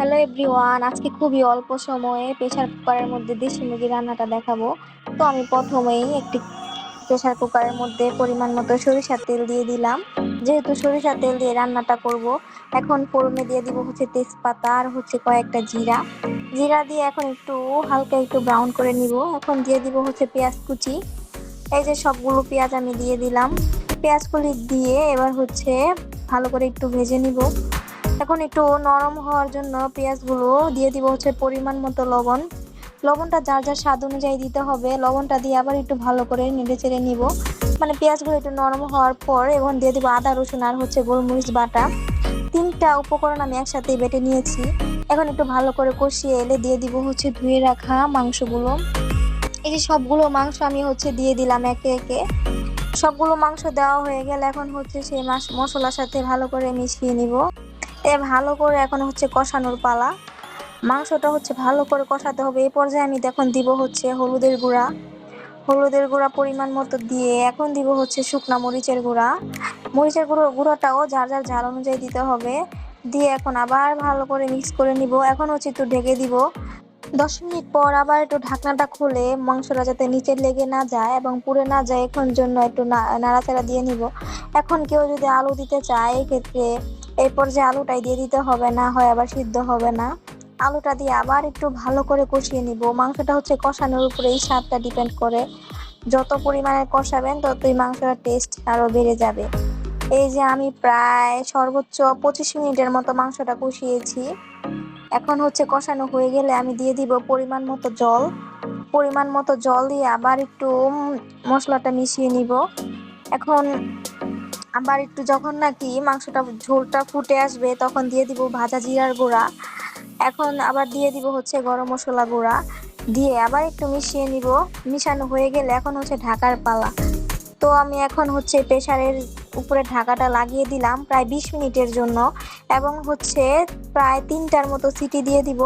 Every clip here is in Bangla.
হ্যালো এভরিওয়ান আজকে খুবই অল্প সময়ে প্রেসার কুকারের মধ্যে দেশি মুরগি রান্নাটা দেখাবো। তো আমি প্রথমেই একটি প্রেসার কুকারের মধ্যে পরিমাণ মতো সরিষার তেল দিয়ে দিলাম। যেহেতু সরিষার তেল দিয়ে রান্নাটা করব, এখন ফোড়নে দিয়ে দিব হচ্ছে তেজপাতা আর হচ্ছে কয়েকটা জিরা। জিরা দিয়ে এখন একটু হালকা একটু ব্রাউন করে নিব। এখন দিয়ে দিব হচ্ছে পেঁয়াজ কুচি। এই যে সবগুলো পেঁয়াজ আমি দিয়ে দিলাম। পেঁয়াজগুলি দিয়ে এবার হচ্ছে ভালো করে একটু ভেজে নিব। এখন একটু নরম হওয়ার জন্য পেঁয়াজগুলো দিয়ে দিব হচ্ছে পরিমাণ মতো লবণ। লবণটা যার যার স্বাদ অনুযায়ী দিতে হবে, লবণটা দিয়ে আবার একটু ভালো করে নেড়ে চেড়ে নিব। মানে পেঁয়াজগুলো একটু নরম হওয়ার পর এবং দিয়ে দিব আদা, রসুন আর হচ্ছে গোলমরিচ বাটা। তিনটা উপকরণ আমি একসাথে বেটে নিয়েছি। এখন একটু ভালো করে কষিয়ে এলে দিয়ে দিব হচ্ছে ধুয়ে রাখা মাংসগুলো। এই যে সবগুলো মাংস আমি হচ্ছে দিয়ে দিলাম একে একে। সবগুলো মাংস দেওয়া হয়ে গেলে এখন হচ্ছে সেই মশলার সাথে ভালো করে মিশিয়ে নিব। এ ভালো করে এখন হচ্ছে কষানোর পালা। মাংসটা হচ্ছে ভালো করে কষাতে হবে। এই পর্যায়ে আমি দেখুন দিব হচ্ছে হলুদের গুঁড়া। হলুদের গুঁড়া পরিমাণ মতো দিয়ে এখন দিব হচ্ছে শুকনা মরিচের গুঁড়া। মরিচের গুঁড়ো, গুঁড়োটাও যার যার ঝাল অনুযায়ী দিতে হবে। দিয়ে এখন আবার ভালো করে মিক্স করে নিব। এখন হচ্ছে একটু ঢেকে দিব। দশ মিনিট পর আবার একটু ঢাকনাটা খুলে মাংসটা যাতে নিচে লেগে না যায় এবং পুড়ে না যায়, এখন জন্য একটু নাড়াচাড়া দিয়ে নিব। এখন কেউ যদি আলু দিতে চায়, এক্ষেত্রে এই পর্যায়ে আলুটাই দিয়ে দিতে হবে না হয় আবার সিদ্ধ হবে না, আলুটা দিয়ে আবার একটু ভালো করে কষিয়ে নিব। মাংসটা হচ্ছে কষানোর উপরে এই স্বাদটা ডিপেন্ড করে। যত পরিমাণে কষাবেন ততই মাংসটার টেস্ট আরও বেড়ে যাবে। এই যে আমি প্রায় সর্বোচ্চ পঁচিশ মিনিটের মতো মাংসটা কষিয়েছি। এখন হচ্ছে কষানো হয়ে গেলে আমি দিয়ে দিব পরিমাণ মতো জল। পরিমাণ মতো জল দিয়ে আবার একটু মশলাটা মিশিয়ে নিব। এখন আবার একটু যখন নাকি মাংসটা ঝোলটা ফুটে আসবে, তখন দিয়ে দিব ভাজা জিরার গুঁড়া। এখন আবার দিয়ে দিব হচ্ছে গরম মশলা গুঁড়া। দিয়ে আবার একটু মিশিয়ে নিব। মিশানো হয়ে গেলে এখন হচ্ছে ঢাকার পালা। তো আমি এখন হচ্ছে প্রেশারের উপরে ঢাকাটা লাগিয়ে দিলাম প্রায় বিশ মিনিটের জন্য এবং হচ্ছে প্রায় তিনটার মতো সিটি দিয়ে দিব।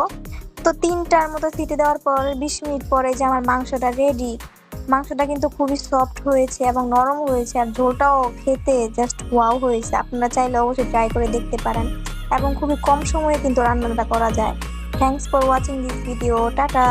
তো তিনটার মতো সিটি দেওয়ার পর বিশ মিনিট পরে যে আমার মাংসটা রেডি মাংসটা কিন্তু খুবই সফট হয়েছে এবং নরম হয়েছে আর ঝোলটাও খেতে জাস্ট ওয়াও হয়েছে। আপনারা চাইলে অবশ্যই ট্রাই করে দেখতে পারেন এবং খুবই কম সময়ে কিন্তু রান্নাটা করা যায়। Thanks for watching this video ta-ta!